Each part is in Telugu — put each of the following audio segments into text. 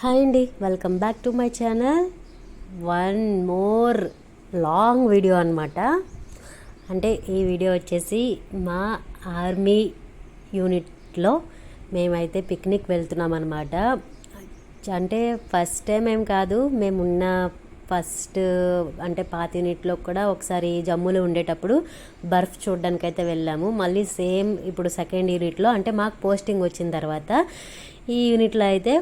హాయ్ అండి welcome back to my channel. One more long video అనమాట అంటే ఈ వీడియో వచ్చేసి మా ఆర్మీ యూనిట్లో మేమైతే పిక్నిక్ వెళ్తున్నాం అనమాట అంటే ఫస్ట్ టైం ఏం కాదు మేమున్న ఫస్ట్ అంటే పాత యూనిట్లో కూడా ఒకసారి జమ్ములో ఉండేటప్పుడు బర్ఫ్ చూడడానికి అయితే వెళ్ళాము. మళ్ళీ సేమ్ ఇప్పుడు సెకండ్ యూనిట్లో అంటే మాకు పోస్టింగ్ వచ్చిన తర్వాత ఈ యూనిట్లో అయితే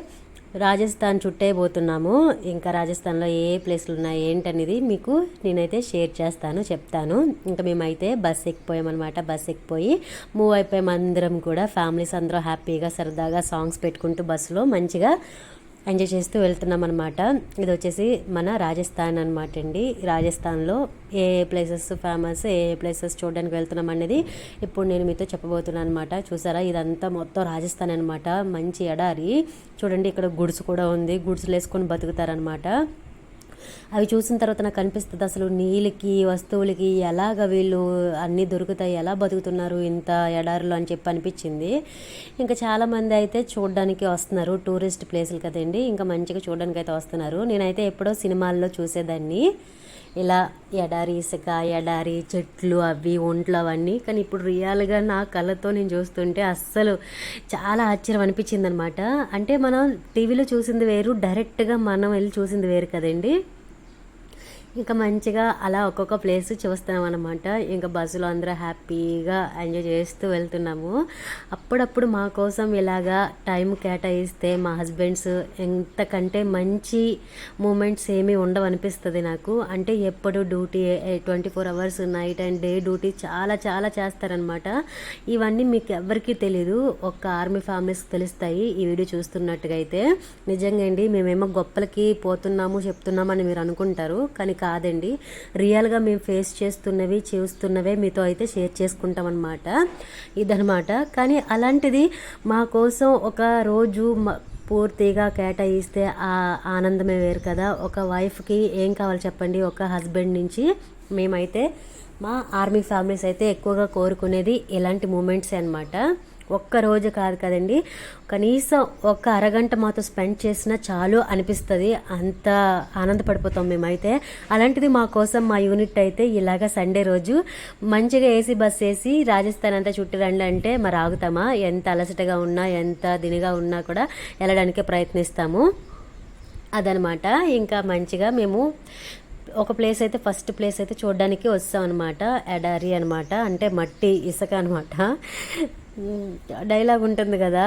రాజస్థాన్ చుట్టే పోతున్నాము. ఇంకా రాజస్థాన్లో ఏ ప్లేస్లు ఉన్నాయి ఏంటనేది మీకు నేనైతే షేర్ చేస్తాను చెప్తాను. ఇంకా మేమైతే బస్ ఎక్కిపోయామన్నమాట. బస్ ఎక్కిపోయి మూవ్ అయిపోయాం అందరం కూడా. ఫ్యామిలీస్ అందరూ హ్యాపీగా సరదాగా సాంగ్స్ పెట్టుకుంటూ బస్సులో మంచిగా ఎంజాయ్ చేస్తూ వెళ్తున్నాం అనమాట ఇది వచ్చేసి మన రాజస్థాన్ అనమాట అండి. రాజస్థాన్లో ఏ ఏ ప్లేసెస్ ఫేమస్ ఏ ప్లేసెస్ చూడడానికి వెళ్తున్నాం అనేది ఇప్పుడు నేను మీతో చెప్పబోతున్నాను అనమాట చూసారా? ఇదంతా మొత్తం రాజస్థాన్ అనమాట మంచి ఎడారి. చూడండి ఇక్కడ గుడ్స్ కూడా ఉంది. గుడ్స్లు వేసుకొని బతుకుతారనమాట అవి చూసిన తర్వాత నాకు అనిపిస్తుంది అసలు నీళ్ళకి వస్తువులకి ఎలాగ వీళ్ళు అన్నీ దొరుకుతాయి ఎలా బతుకుతున్నారు ఇంత ఎడారులు అని చెప్పి అనిపించింది. ఇంకా చాలామంది అయితే చూడడానికి వస్తున్నారు టూరిస్ట్ ప్లేసులు కదండి ఇంకా మంచిగా చూడడానికి అయితే వస్తున్నారు. నేనైతే ఎప్పుడో సినిమాల్లో చూసేదాన్ని. ఇలా ఎడారి ఇసుక ఎడారి చెట్లు అవి ఒంట్లు అవన్నీ. కానీ ఇప్పుడు రియల్గా నా కళ్ళతో నేను చూస్తుంటే అస్సలు చాలా ఆశ్చర్యం అనిపించింది అనమాట అంటే మనం టీవీలో చూసింది వేరు డైరెక్ట్గా మనం వెళ్ళి చూసింది వేరు కదండి. ఇంకా మంచిగా అలా ఒక్కొక్క ప్లేస్ చూస్తున్నాం అనమాట ఇంకా బస్సులో అందరూ హ్యాపీగా ఎంజాయ్ చేస్తూ వెళ్తున్నాము. అప్పుడప్పుడు మా కోసం ఇలాగా టైం కేటాయిస్తే మా హస్బెండ్స్ ఎంతకంటే మంచి మూమెంట్స్ ఏమీ ఉండవు అనిపిస్తుంది నాకు. అంటే ఎప్పుడు duty twenty four hours night and day duty చాలా చాలా చేస్తారనమాట ఇవన్నీ మీకు ఎవరికీ తెలీదు. ఒక్క ఆర్మీ ఫ్యామిలీస్ తెలుస్తాయి ఈ వీడియో చూస్తున్నట్టుగా అయితే. నిజంగా అండి మేమేమో గొప్పలకి పోతున్నాము చెప్తున్నామని మీరు అనుకుంటారు. కానీ కాదండి. రియల్గా మేము ఫేస్ చేస్తున్నవి చూస్తున్నవే మీతో అయితే షేర్ చేసుకుంటాం అనమాట ఇదనమాట కానీ అలాంటిది మా కోసం ఒక రోజు పూర్తిగా కేటాయిస్తే ఆ ఆనందమే వేరు కదా. ఒక వైఫ్కి ఏం కావాలి చెప్పండి? ఒక హస్బెండ్ నుంచి మేమైతే మా ఆర్మీ ఫ్యామిలీస్ అయితే ఎక్కువగా కోరుకునేది ఇలాంటి మూమెంట్సే అనమాట ఒక్క రోజు కాదు కదండి. కనీసం ఒక అరగంట మాతో స్పెండ్ చేసినా చాలు అనిపిస్తుంది. అంత ఆనందపడిపోతాం మేమైతే. అలాంటిది మా కోసం మా యూనిట్ అయితే ఇలాగ సండే రోజు మంచిగా ఏసీ బస్ వేసి రాజస్థాన్ అంతా చుట్టూ రండి అంటే మరి ఆగుతామా? ఎంత అలసటగా ఉన్నా ఎంత దినిగా ఉన్నా కూడా వెళ్ళడానికే ప్రయత్నిస్తాము. అదనమాట. ఇంకా మంచిగా మేము ఒక ప్లేస్ అయితే ఫస్ట్ ప్లేస్ అయితే చూడడానికి వస్తాం అనమాట ఎడారి అనమాట. అంటే మట్టి ఇసుక అనమాట. డైలాగ్ ఉంటుంది కదా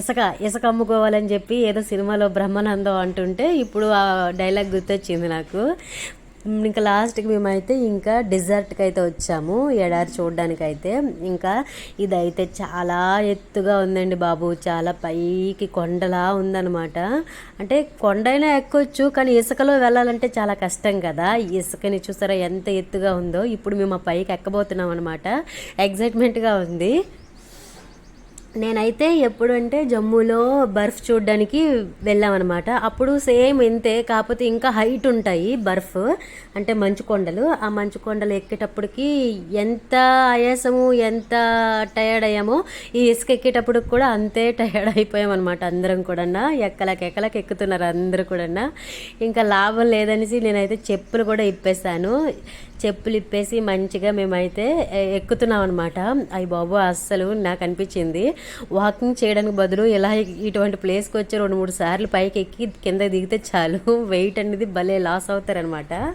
ఇసక ఇసక అమ్ముకోవాలని చెప్పి ఏదో సినిమాలో బ్రహ్మానందం అంటుంటే ఇప్పుడు ఆ డైలాగ్ గుర్తొచ్చింది నాకు. ఇంకా లాస్ట్కి మేమైతే ఇంకా డెజర్ట్కి అయితే వచ్చాము ఎడారి చూడడానికి అయితే ఇంకా ఇదైతే చాలా ఎత్తుగా ఉందండి బాబు చాలా పైకి కొండలా ఉందన్నమాట. అంటే కొండైనా ఎక్కొచ్చు కానీ ఇసుకలో వెళ్ళాలంటే చాలా కష్టం కదా. ఇసుకని చూసారా ఎంత ఎత్తుగా ఉందో. ఇప్పుడు మేము ఆ పైకి ఎక్కబోతున్నాం అనమాట ఎగ్జైట్మెంట్గా ఉంది. నేనైతే ఎప్పుడు అంటే జమ్మూలో బర్ఫ్ చూడడానికి వెళ్ళామన్నమాట అప్పుడు సేమ్ ఇంతే కాకపోతే ఇంకా హైట్ ఉంటాయి బర్ఫ్ అంటే మంచు కొండలు. ఆ మంచు కొండలు ఎక్కేటప్పటికి ఎంత ఆయాసము ఎంత టయర్డ్ అయ్యామో ఈ ఇసుక ఎక్కేటప్పుడు కూడా అంతే టయర్డ్ అయిపోయామన్నమాట అందరం కూడా ఎక్కలకి ఎక్కలకి ఎక్కుతున్నారు అందరూ కూడా ఇంకా లాభం లేదనేసి నేనైతే చెప్పులు కూడా ఇప్పేసాను చెప్పులు ఇప్పేసి మంచిగా మేమైతే ఎక్కుతున్నాం అనమాట అయ్యి బాబు అస్సలు నాకు అనిపించింది. వాకింగ్ చేయడానికి బదులు ఇలా ఇటువంటి ప్లేస్కి వచ్చి రెండు మూడు సార్లు పైకి ఎక్కి కింద దిగితే చాలు. వెయిట్ అనేది భలే లాస్ అవుతారనమాట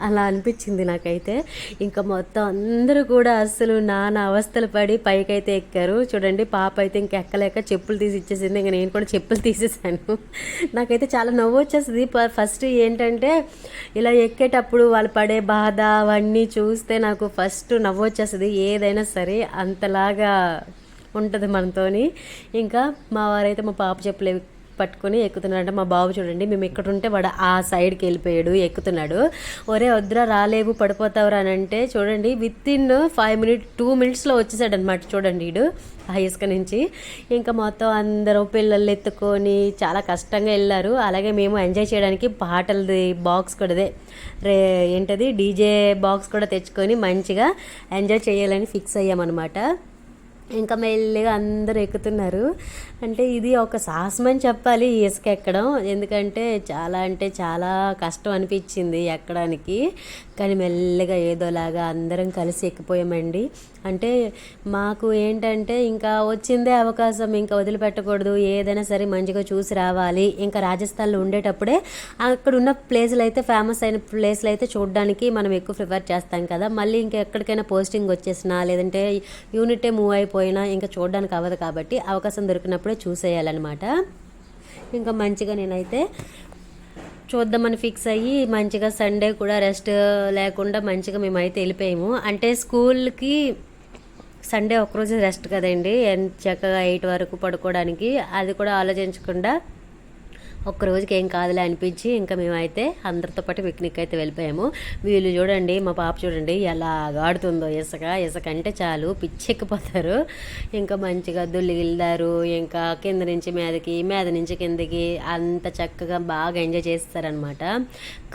అలా అనిపించింది నాకైతే. ఇంకా మొత్తం అందరూ కూడా అస్సలు నానా అవస్థలు పడి పైకైతే ఎక్కారు. చూడండి పాప అయితే ఇంక ఎక్కలేక చెప్పులు తీసి ఇచ్చేసింది. ఇంకా నేను కూడా చెప్పులు తీసేసాను. నాకైతే చాలా నవ్వు వచ్చేస్తుంది. ప- ఫస్ట్ ఏంటంటే ఇలా ఎక్కేటప్పుడు వాళ్ళు పడే బాధ అవన్నీ చూస్తే నాకు ఫస్ట్ నవ్వు వచ్చేస్తుంది. ఏదైనా సరే అంతలాగా ఉంటుంది మనతోని. ఇంకా మా వారైతే మా పాప చెప్పులు పట్టుకొని ఎక్కుతున్నాడంటే మా బాబు చూడండి మేము ఇక్కడ ఉంటే వాడు ఆ సైడ్కి వెళ్ళిపోయాడు ఎక్కుతున్నాడు. ఒరే వద్దురా రాలేవు పడిపోతావురా అని అంటే చూడండి within five minute two మినిట్స్లో వచ్చేసాడు అనమాట చూడండి వీడు ఆ ఇసుక నుంచి. ఇంకా మొత్తం అందరూ పిల్లలు ఎత్తుకొని చాలా కష్టంగా వెళ్ళారు. అలాగే మేము ఎంజాయ్ చేయడానికి పాటలది బాక్స్ కూడా అదే. రే ఏంటది డీజే బాక్స్ కూడా తెచ్చుకొని మంచిగా ఎంజాయ్ చేయాలని ఫిక్స్ అయ్యామన్నమాట. ఇంకా మెల్లిగా అందరూ ఎక్కుతున్నారు. అంటే ఇది ఒక సాహసమని చెప్పాలి ఇసుక ఎక్కడం. ఎందుకంటే చాలా అంటే చాలా కష్టం అనిపించింది ఎక్కడానికి. కానీ మెల్లగా ఏదోలాగా అందరం కలిసి ఎక్కిపోయామండి. అంటే మాకు ఏంటంటే ఇంకా వచ్చిందే అవకాశం ఇంకా వదిలిపెట్టకూడదు ఏదైనా సరే మంచిగా చూసి రావాలి. ఇంకా రాజస్థాన్లో ఉండేటప్పుడే అక్కడ ఉన్న ప్లేసులు అయితే ఫేమస్ అయిన ప్లేస్లు అయితే చూడడానికి మనం ఎక్కువ ప్రిఫర్ చేస్తాం కదా. మళ్ళీ ఇంకా ఎక్కడికైనా పోస్టింగ్ వచ్చేసినా లేదంటే యూనిటే మూవ్ అయిపోయినా ఇంకా చూడడానికి అవ్వదు కాబట్టి అవకాశం దొరికినప్పుడే చూసేయాలన్నమాట. ఇంకా మంచిగా నేనైతే చూద్దామని ఫిక్స్ అయ్యి మంచిగా సండే కూడా రెస్ట్ లేకుండా మంచిగా మేమైతే వెళ్ళిపోయాము. అంటే స్కూల్కి సండే ఒకరోజు రెస్ట్ కదండి ఎంత చక్కగా ఎయిట్ వరకు పడుకోవడానికి. అది కూడా ఆలోచించకుండా ఒక్క రోజుకి ఏం కాదులే అనిపించి ఇంకా మేమైతే అందరితో పాటు పిక్నిక్ అయితే వెళ్ళిపోయాము. వీళ్ళు చూడండి మా పాప చూడండి ఎలా ఆడుతుందో ఇసుక ఇసుక అంటే చాలు పిచ్చెక్కిపోతారు. ఇంకా మంచిగా దుల్లి గిల్దారు ఇంకా కింద నుంచి మీదకి మీద నుంచి కిందకి అంత చక్కగా బాగా ఎంజాయ్ చేస్తారనమాట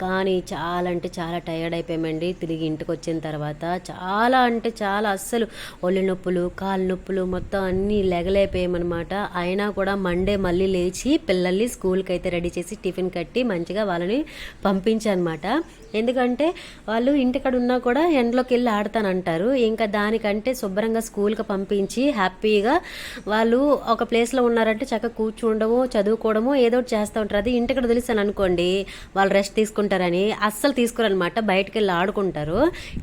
కానీ చాలా అంటే చాలా టైర్డ్ అయిపోయామండి. తిరిగి ఇంటికి వచ్చిన తర్వాత చాలా అంటే చాలా అస్సలు ఒళ్ళు నొప్పులు కాళ్ళు నొప్పులు మొత్తం అన్నీ లెగలైపోయామన్నమాట అయినా కూడా మండే మళ్ళీ లేచి పిల్లల్ని స్కూల్కి అయితే రెడీ చేసి టిఫిన్ కట్టి మంచిగా వాళ్ళని పంపించనమాట. ఎందుకంటే వాళ్ళు ఇంటికాడ ఉన్నా కూడా ఎండలోకి వెళ్ళి ఆడతానంటారు. ఇంకా దానికంటే శుభ్రంగా స్కూల్కి పంపించి హ్యాపీగా వాళ్ళు ఒక ప్లేస్లో ఉన్నారంటే చక్కగా కూర్చుండము చదువుకోవడము ఏదో ఒకటి చేస్తూ ఉంటారు. అది ఇంటికాడ వదిలేసాను అనుకోండి వాళ్ళు రెస్ట్ తీసుకుంటారని అస్సలు తీసుకురనమాట. బయటకు వెళ్ళి ఆడుకుంటారు.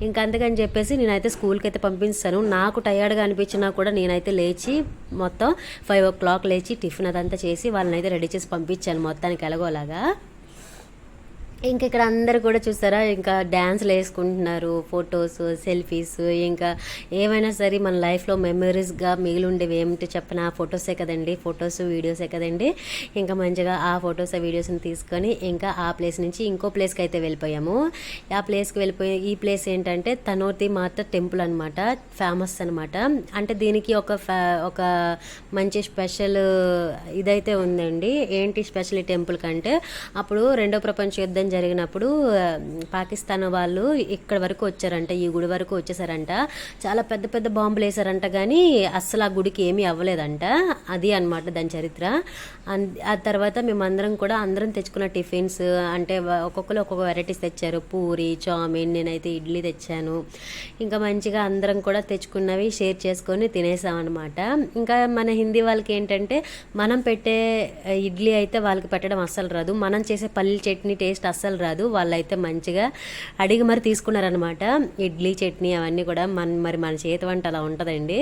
ఇంకా అందుకని చెప్పేసి నేనైతే స్కూల్కి అయితే పంపిస్తాను నాకు టయర్డ్గా అనిపించినా కూడా నేనైతే లేచి మొత్తం ఫైవ్ ఓ క్లాక్ లేచి టిఫిన్ అదంతా చేసి వాళ్ళని అయితే రెడీ చేసి పంపించాను. మొత్తానికి ఎలాగోలాగా ఇంకా ఇక్కడ అందరు కూడా చూసారా ఇంకా డ్యాన్స్లు వేసుకుంటున్నారు ఫొటోస్ సెల్ఫీస్ ఇంకా ఏమైనా సరే మన లైఫ్లో మెమరీస్గా మిగిలి ఉండేవి ఏమిటి చెప్పిన? ఫొటోసే కదండి ఫొటోస్ వీడియోసే కదండి. ఇంకా మంచిగా ఆ ఫొటోస్ వీడియోస్ని తీసుకొని ఇంకా ఆ ప్లేస్ నుంచి ఇంకో ప్లేస్కి అయితే వెళ్ళిపోయాము. ఆ ప్లేస్కి వెళ్ళిపోయి ఈ ప్లేస్ ఏంటంటే తనోతి మాత టెంపుల్ అనమాట ఫేమస్ అనమాట అంటే దీనికి ఒక ఒక మంచి స్పెషల్ ఇదైతే ఉందండి. ఏంటి స్పెషల్ ఈ టెంపుల్ కంటే అప్పుడు రెండో ప్రపంచ యుద్ధం జరిగినప్పుడు పాకిస్తాన్ వాళ్ళు ఇక్కడ వరకు వచ్చారంట ఈ గుడి వరకు వచ్చేసారంట. చాలా పెద్ద పెద్ద బాంబులు వేసారంట కానీ అస్సలు ఆ గుడికి ఏమీ అవ్వలేదంట. అది అనమాట దాని చరిత్ర. ఆ తర్వాత మేమందరం కూడా అందరం తెచ్చుకున్న టిఫిన్స్ అంటే ఒక్కొక్కరు ఒక్కొక్క వెరైటీస్ తెచ్చారు. పూరి చామిన్ నేనైతే ఇడ్లీ తెచ్చాను. ఇంకా మంచిగా అందరం కూడా తెచ్చుకున్నవి షేర్ చేసుకొని తినేసామన్నమాట ఇంకా మన హిందీ వాళ్ళకి ఏంటంటే మనం పెట్టే ఇడ్లీ అయితే వాళ్ళకి పెట్టడం అస్సలు రాదు. మనం చేసే పల్లి చట్నీ టేస్ట్ అస్సలు అస్సలు రాదు. వాళ్ళైతే మంచిగా అడిగి మరి తీసుకున్నారనమాట ఇడ్లీ చట్నీ అవన్నీ కూడా మన మరి మన చేతి వంట అలా ఉంటుందండి.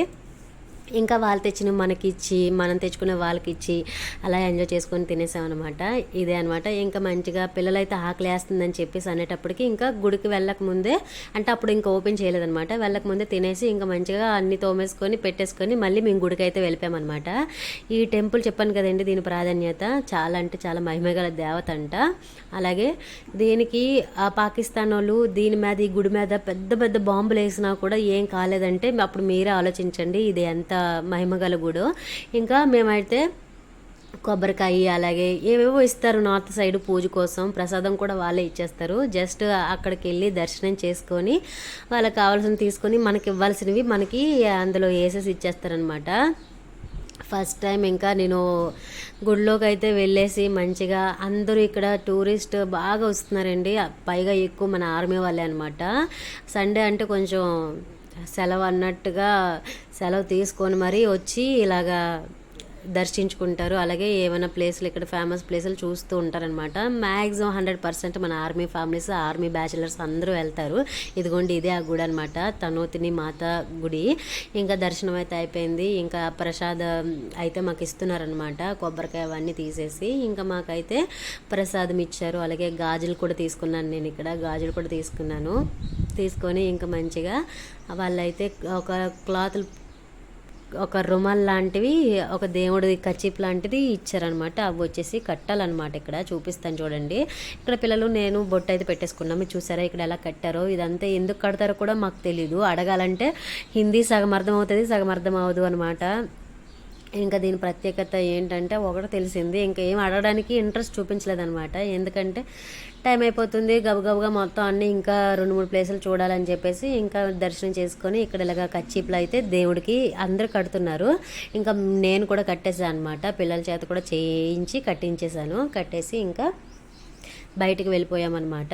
ఇంకా వాళ్ళు తెచ్చిన మనకి ఇచ్చి మనం తెచ్చుకునే వాళ్ళకి ఇచ్చి అలా ఎంజాయ్ చేసుకొని తినేసామన్నమాట. ఇదే అనమాట ఇంకా మంచిగా పిల్లలైతే ఆకలి వేస్తుందని చెప్పేసి అనేటప్పటికి ఇంకా గుడికి వెళ్ళక ముందే అంటే అప్పుడు ఇంకా ఓపెన్ చేయలేదనమాట వెళ్ళక ముందే తినేసి ఇంకా మంచిగా అన్ని తోమేసుకొని పెట్టేసుకొని మళ్ళీ మేము గుడికి అయితే వెళ్ళిపోయామన్నమాట. ఈ టెంపుల్ చెప్పాను కదండి దీని ప్రాధాన్యత. చాలా అంటే చాలా మహిమగల దేవత అంట. అలాగే దీనికి ఆ పాకిస్తాన్ వాళ్ళు దీని మీద ఈ గుడి మీద పెద్ద పెద్ద బాంబులు వేసినా కూడా ఏం కాలేదంటే అప్పుడు మీరే ఆలోచించండి ఇది ఎంత మహిమగల గుడు ఇంకా మేమైతే కొబ్బరికాయ అలాగే ఏవేవో ఇస్తారు నార్త్ సైడ్ పూజ కోసం. ప్రసాదం కూడా వాళ్ళే ఇచ్చేస్తారు. జస్ట్ అక్కడికి వెళ్ళి దర్శనం చేసుకొని వాళ్ళకి కావాల్సిన తీసుకొని మనకి ఇవ్వాల్సినవి మనకి అందులో వేసేసి ఇచ్చేస్తారనమాట ఫస్ట్ టైం ఇంకా నేను గుడిలోకి అయితే వెళ్ళేసి మంచిగా అందరూ ఇక్కడ టూరిస్ట్ బాగా వస్తున్నారండి. పైగా ఎక్కువ మన ఆర్మీ వాళ్ళే అనమాట సండే అంటే కొంచెం సెలవు అన్నట్టుగా సెలవు తీసుకొని మరీ వచ్చి ఇలాగా దర్శించుకుంటారు. అలాగే ఏమైనా ప్లేస్లు ఇక్కడ ఫేమస్ ప్లేసులు చూస్తూ ఉంటారనమాట మ్యాక్సిమం హండ్రెడ్ పర్సెంట్ మన ఆర్మీ ఫ్యామిలీస్ ఆర్మీ బ్యాచిలర్స్ అందరూ వెళ్తారు. ఇదిగోండి ఇదే ఆ గుడి అనమాట తనోతిని మాత గుడి. ఇంకా దర్శనం అయితే అయిపోయింది. ఇంకా ప్రసాదం అయితే మాకు ఇస్తున్నారనమాట కొబ్బరికాయ అవన్నీ తీసేసి ఇంకా మాకైతే ప్రసాదం ఇచ్చారు. అలాగే గాజులు కూడా తీసుకున్నాను నేను ఇక్కడ. గాజులు కూడా తీసుకున్నాను. తీసుకొని ఇంకా మంచిగా వాళ్ళైతే ఒక క్లాతులు ఒక రుమాల్ లాంటివి ఒక దేవుడి కచ్చిప్ లాంటిది ఇచ్చారనమాట అవి వచ్చేసి కట్టాలన్నమాట ఇక్కడ. చూపిస్తాను చూడండి. ఇక్కడ పిల్లలు నేను బొట్టు అయితే పెట్టేసుకున్నాము చూసారా ఇక్కడ ఎలా కట్టారో? ఇదంతా ఎందుకు కడతారో కూడా మాకు తెలీదు. అడగాలంటే హిందీ సగం అర్థం అవుతుంది సగం అర్థం అవ్వదు అనమాట ఇంకా దీని ప్రత్యేకత ఏంటంటే ఒకటి తెలిసింది ఇంకా ఏం అడగడానికి ఇంట్రెస్ట్ చూపించలేదనమాట ఎందుకంటే టైం అయిపోతుంది గబగబగా మొత్తం అన్నీ ఇంకా రెండు మూడు ప్లేసులు చూడాలని చెప్పేసి ఇంకా దర్శనం చేసుకొని ఇక్కడ ఇలాగ కచ్చిప్లు అయితే దేవుడికి అందరు కడుతున్నారు. ఇంకా నేను కూడా కట్టేసాను అనమాట పిల్లల చేత కూడా చేయించి కట్టించేశాను. కట్టేసి ఇంకా బయటికి వెళ్ళిపోయామన్నమాట.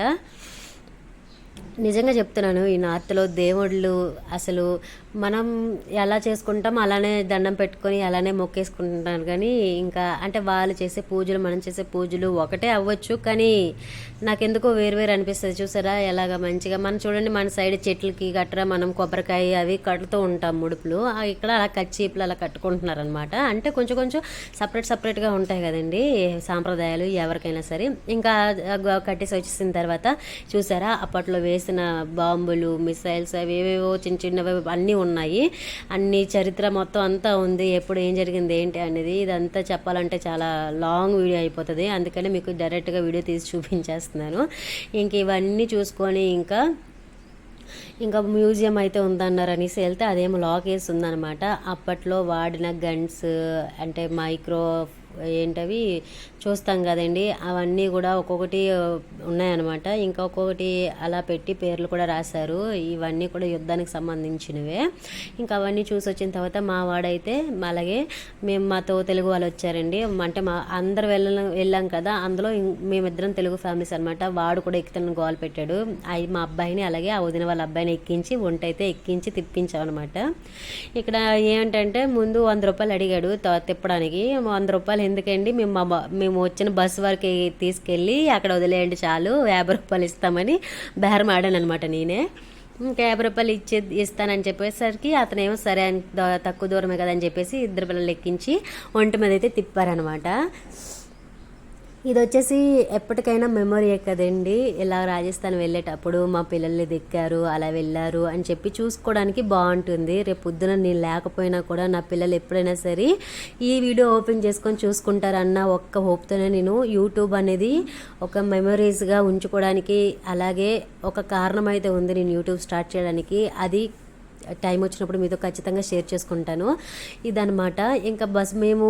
నిజంగా చెప్తున్నాను ఈ నార్త్లో దేవుళ్ళు అసలు మనం ఎలా చేసుకుంటాం అలానే దండం పెట్టుకొని అలానే మొక్కేసుకుంటున్నారు. కానీ ఇంకా అంటే వాళ్ళు చేసే పూజలు మనం చేసే పూజలు ఒకటే అవ్వచ్చు. కానీ నాకెందుకో వేరు వేరు అనిపిస్తుంది. చూసారా? ఎలాగ మంచిగా మనం చూడండి మన సైడ్ చెట్లకి గట్రా మనం కొబ్బరికాయ అవి కడుతూ ఉంటాం ముడుపులు. ఇక్కడ అలా కచ్చీపులు అలా కట్టుకుంటున్నారు అనమాట అంటే కొంచెం కొంచెం సపరేట్ సపరేట్గా ఉంటాయి కదండి సాంప్రదాయాలు ఎవరికైనా సరే. ఇంకా కట్టేసి వచ్చేసిన తర్వాత చూసారా? అప్పట్లో వేసి వేసిన బాంబులు మిసైల్స్ అవి ఏవేవో చిన్న చిన్నవి అన్నీ ఉన్నాయి. అన్ని చరిత్ర మొత్తం అంతా ఉంది. ఎప్పుడు ఏం జరిగింది ఏంటి అనేది ఇదంతా చెప్పాలంటే చాలా లాంగ్ వీడియో అయిపోతుంది. అందుకనే మీకు డైరెక్ట్గా వీడియో తీసి చూపించేస్తున్నాను. ఇంక ఇవన్నీ చూసుకొని ఇంకా ఇంకా మ్యూజియం అయితే ఉందన్నారు అనేసి వెళ్తే అదేమో లాక్ వేసి ఉందన్నమాట. అప్పట్లో వాడిన గన్స్ అంటే మైక్రో ఏంటవి చూస్తాం కదండి. అవన్నీ కూడా ఒక్కొక్కటి ఉన్నాయన్నమాట. ఇంకా ఒక్కొక్కటి అలా పెట్టి పేర్లు కూడా రాశారు. ఇవన్నీ కూడా యుద్ధానికి సంబంధించినవే. ఇంకా అవన్నీ చూసి వచ్చిన తర్వాత మా వాడైతే అలాగే మేము మాతో తెలుగు వాళ్ళు వచ్చారండి. అంటే మా అందరు వెళ్ళ వెళ్ళాం కదా. అందులో మేమిద్దరం తెలుగు ఫ్యామిలీస్ అనమాట వాడు కూడా ఎక్కుతాను గోల్ పెట్టాడు. అవి మా అబ్బాయిని అలాగే ఆ వదిన వాళ్ళ అబ్బాయిని ఎక్కించి వంట అయితే ఎక్కించి తిప్పించాం అనమాట ఇక్కడ ఏంటంటే ముందు వంద రూపాయలు అడిగాడు త- తిప్పడానికి. వంద రూపాయలు ఎందుకండి? మేము మా మేము వచ్చిన బస్సు వరకు తీసుకెళ్ళి అక్కడ వదిలేయండి చాలు యాభై రూపాయలు ఇస్తామని బేరం ఆడాను అనమాట నేనే. ఇంకా యాభై రూపాయలు ఇచ్చే ఇస్తానని చెప్పేసరికి అతనేమో సరే అని తక్కువ దూరమే కదా అని చెప్పేసి ఇద్దరు పిల్లలు ఎక్కించి ఒంటి మీద అయితే తిప్పారనమాట ఇది వచ్చేసి ఎప్పటికైనా మెమొరీ కదండి. ఇలా రాజస్థాన్ వెళ్ళేటప్పుడు మా పిల్లల్ని దిక్కారు అలా వెళ్ళారు అని చెప్పి చూసుకోవడానికి బాగుంటుంది. రేపు పొద్దున నేను లేకపోయినా కూడా నా పిల్లలు ఎప్పుడైనా సరే ఈ వీడియో ఓపెన్ చేసుకొని చూసుకుంటారన్న ఒక్క హోప్తోనే నేను యూట్యూబ్ అనేది ఒక మెమరీస్గా ఉంచుకోవడానికి అలాగే ఒక కారణం అయితే ఉంది నేను యూట్యూబ్ స్టార్ట్ చేయడానికి. అది టైం వచ్చినప్పుడు మీతో ఖచ్చితంగా షేర్ చేసుకుంటాను. ఇదనమాట ఇంకా బస్ మేము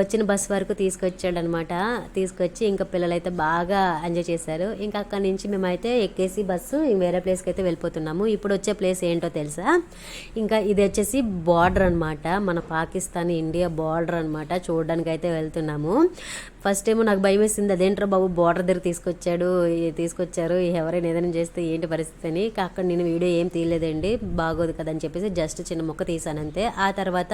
వచ్చిన బస్ వరకు తీసుకొచ్చాడనమాట తీసుకొచ్చి ఇంకా పిల్లలైతే బాగా ఎంజాయ్ చేశారు. ఇంకా అక్కడి నుంచి మేమైతే ఎక్కేసి బస్సు వేరే ప్లేస్కి అయితే వెళ్ళిపోతున్నాము. ఇప్పుడు వచ్చే ప్లేస్ ఏంటో తెలుసా? ఇంకా ఇది వచ్చేసి బార్డర్ అనమాట మన పాకిస్తాన్ ఇండియా బార్డర్ అనమాట చూడడానికి అయితే వెళ్తున్నాము. ఫస్ట్ ఏమో నాకు భయం వేసింది అదేంట్రా బాబు బార్డర్ దగ్గర తీసుకొచ్చాడు తీసుకొచ్చారు ఎవరైనా ఏదైనా చేస్తే ఏంటి పరిస్థితి అని. అక్కడ నేను వీడియో ఏం తీయలేదండి బాగోదు కదా అని చెప్పేసి జస్ట్ చిన్న మొక్క తీసానంతే ఆ తర్వాత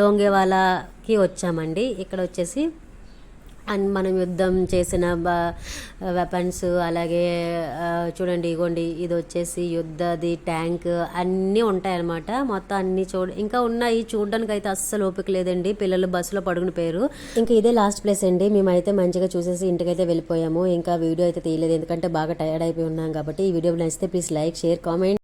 లోంగేవాలాకి వచ్చామండి. ఇక్కడ వచ్చేసి అండ్ మనం యుద్ధం చేసిన వెపన్స్ అలాగే చూడండి ఇగోండి ఇది వచ్చేసి యుద్ధది ట్యాంక్ అన్నీ ఉంటాయన్నమాట. మొత్తం అన్నీ చూడ ఇంకా ఉన్నాయి. చూడడానికి అయితే అస్సలు ఓపిక లేదండి. పిల్లలు బస్సులో పడుకుని పోయారు. ఇంకా ఇదే లాస్ట్ ప్లేస్ అండి. మేమైతే మంచిగా చూసేసి ఇంటికైతే వెళ్ళిపోయాము. ఇంకా వీడియో అయితే తీయలేదు. ఎందుకంటే బాగా టైర్డ్ అయిపోయి ఉన్నాం కాబట్టి ఈ వీడియో నచ్చితే ప్లీజ్ లైక్ షేర్ కామెంట్